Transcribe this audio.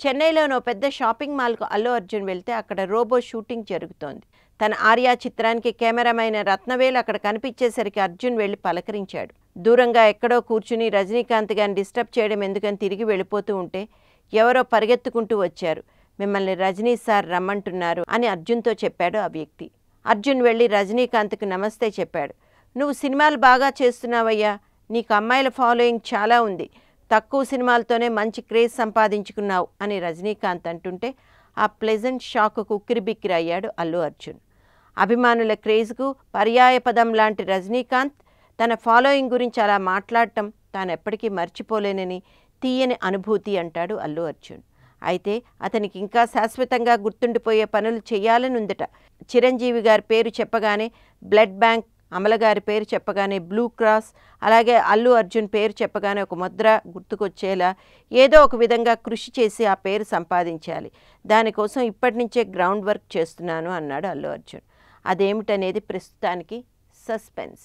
చెన్నైలోని ఓ పెద్ద షాపింగ్ మాల్కు అల్లు అర్జున్ వెళ్తే అక్కడ రోబో షూటింగ్ జరుగుతోంది. తన ఆర్యా చిత్రానికి కెమెరామైన రత్నవేలు అక్కడ కనిపించేసరికి అర్జున్ వెళ్ళి పలకరించాడు. దూరంగా ఎక్కడో కూర్చుని రజనీకాంత్ గారిని డిస్టర్బ్ చేయడం ఎందుకని తిరిగి వెళ్ళిపోతూ ఉంటే ఎవరో పరిగెత్తుకుంటూ వచ్చారు. మిమ్మల్ని రజనీ సార్ రమ్మంటున్నారు అని అర్జున్తో చెప్పాడు ఆ వ్యక్తి. అర్జున్ వెళ్ళి రజనీకాంత్కి నమస్తే చెప్పాడు. నువ్వు సినిమాలు బాగా చేస్తున్నావయ్యా. నీకు అమ్మాయిల ఫాలోయింగ్ చాలా ఉంది. తక్కువ సినిమాలతోనే మంచి క్రేజ్ సంపాదించుకున్నావు అని రజనీకాంత్ అంటుంటే ఆ ప్లెజెంట్ షాక్కు ఉక్కిరిబిక్కిరి అయ్యాడు అల్లు అర్జున్. అభిమానుల క్రేజ్కు పర్యాయపదం లాంటి రజనీకాంత్ తన ఫాలోయింగ్ గురించి అలా మాట్లాడటం తాను ఎప్పటికీ మర్చిపోలేనని తీయని అనుభూతి అంటాడు అల్లు అర్జున్. అయితే అతనికి ఇంకా శాశ్వతంగా గుర్తుండిపోయే పనులు చేయాలని ఉందట చిరంజీవి గారి పేరు చెప్పగానే బ్లడ్ బ్యాంక్ అమలగారి పేరు చెప్పగానే బ్లూ క్రాస్ అలాగే అల్లు అర్జున్ పేరు చెప్పగానే ఒక ముద్ర గుర్తుకొచ్చేలా ఏదో ఒక విధంగా కృషి చేసి ఆ పేరు సంపాదించాలి. దానికోసం ఇప్పటి నుంచే గ్రౌండ్ వర్క్ చేస్తున్నాను అన్నాడు అల్లు అర్జున్. అదేమిటనేది ప్రస్తుతానికి సస్పెన్స్.